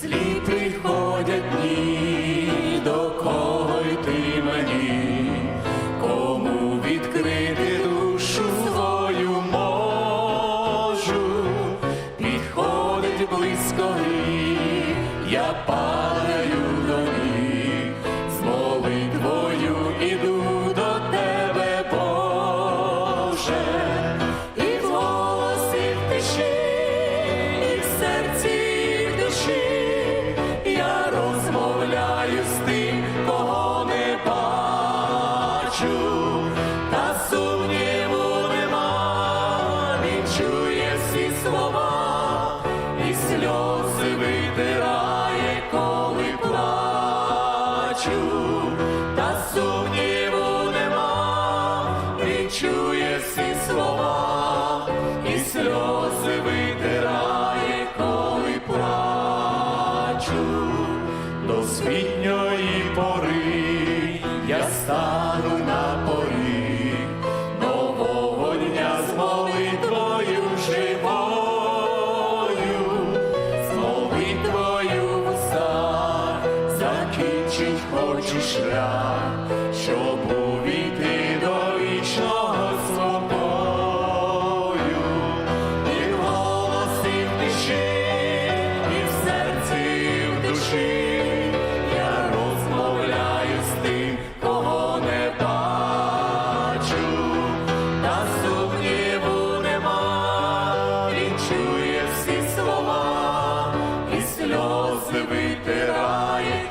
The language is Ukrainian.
Сліпі ходять дні, до кого йти мені, кому відкрити душу свою підходить близько, і я падаю. чує всі слова, і сльози витирає, коли плачу до світньої пори, я стану на порі, нового дня з молитвою живою, з молитвою в закінчить хочеш шлях, щоб увійти. сльози витирає.